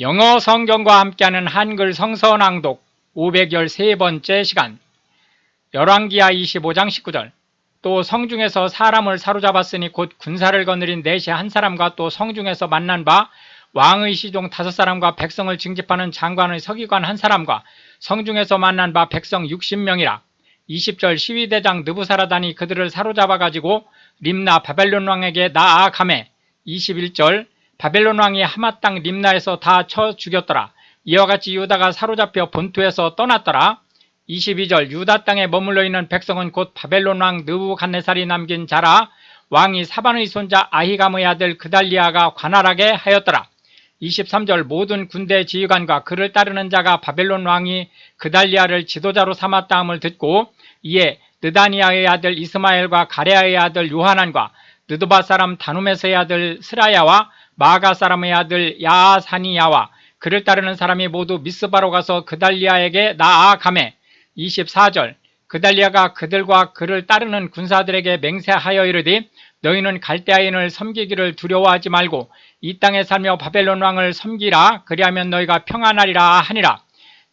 영어 성경과 함께하는 한글 성서 낭독 513번째 시간. 열왕기하 25장 19절. 또 성중에서 사람을 사로잡았으니 곧 군사를 거느린 넷이 한 사람과 또 성중에서 만난 바 왕의 시종 다섯 사람과 백성을 징집하는 장관의 서기관 한 사람과 성중에서 만난 바 백성 60명이라. 20절 시위대장 느부사라단이 그들을 사로잡아 가지고 림나 바벨론 왕에게 나아가매. 21절 바벨론 왕이 하마 땅 림나에서 다 쳐 죽였더라. 이와 같이 유다가 사로잡혀 본토에서 떠났더라. 22절 유다 땅에 머물러 있는 백성은 곧 바벨론 왕 느부갓네살이 남긴 자라 왕이 사반의 손자 아히감의 아들 그달리아가 관할하게 하였더라. 23절 모든 군대 지휘관과 그를 따르는 자가 바벨론 왕이 그달리아를 지도자로 삼았다함을 듣고 이에 느다니아의 아들 이스마엘과 가레아의 아들 요하난과 느드바 사람 다누메스의 아들 스라야와 마가 사람의 아들 야사니야와 그를 따르는 사람이 모두 미스바로 가서 그달리아에게 나아가매. 24절 그달리아가 그들과 그를 따르는 군사들에게 맹세하여 이르되 너희는 갈대아인을 섬기기를 두려워하지 말고 이 땅에 살며 바벨론 왕을 섬기라. 그리하면 너희가 평안하리라 하니라.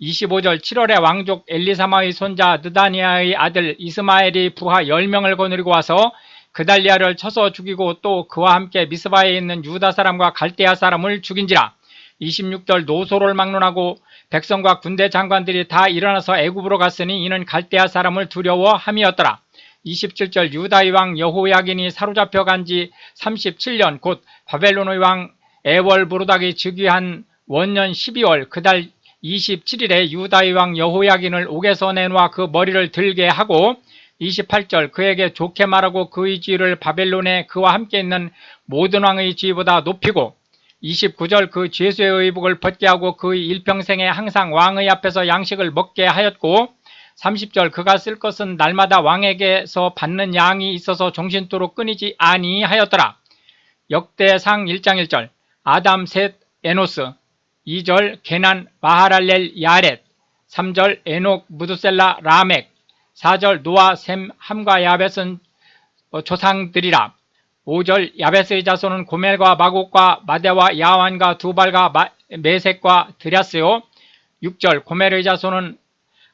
25절 7월에 왕족 엘리사마의 손자 느다니아의 아들 이스마엘이 부하 10명을 거느리고 와서 그달리아를 쳐서 죽이고 또 그와 함께 미스바에 있는 유다 사람과 갈대아 사람을 죽인지라 26절 노소를 막론하고 백성과 군대 장관들이 다 일어나서 애굽으로 갔으니 이는 갈대아 사람을 두려워함이었더라. 27절 유다의 왕 여호야긴이 사로잡혀 간지 37년 곧 바벨론의 왕 에월 부르닥이 즉위한 원년 12월 그달 27일에 유다의 왕 여호야긴을 옥에서 내놓아 그 머리를 들게 하고 28절 그에게 좋게 말하고 그의 지위를 바벨론에 그와 함께 있는 모든 왕의 지위보다 높이고 29절 그 죄수의 의복을 벗게 하고 그의 일평생에 항상 왕의 앞에서 양식을 먹게 하였고 30절 그가 쓸 것은 날마다 왕에게서 받는 양이 있어서 정신토록 끊이지 아니하였더라. 역대상 1장 1절 아담 셋 에노스 2절 게난 마하랄렐 야렛 3절 에녹 무드셀라 라멕 4절 노아 셈 함과 야벳은 어, 조상들이라. 5절 야벳의 자손은 고멜과 마곡과 마대와 야완과 두발과 마- 메색과 드랴스요. 6절 고멜의 자손은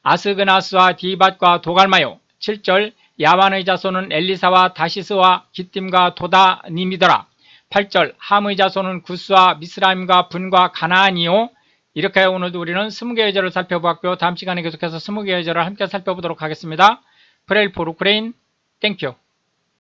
아스그나스와 디밧과 도갈마요. 7절 야완의 자손은 엘리사와 다시스와 기띔과 도다님이더라. 8절 함의 자손은 구스와 미스라임과 분과 가나안이요 이렇게 오늘도 우리는 20개의 계절을 살펴보았고요. 다음 시간에 계속해서 20개의 계절을 함께 살펴보도록 하겠습니다. 프레일 포르크레인 땡큐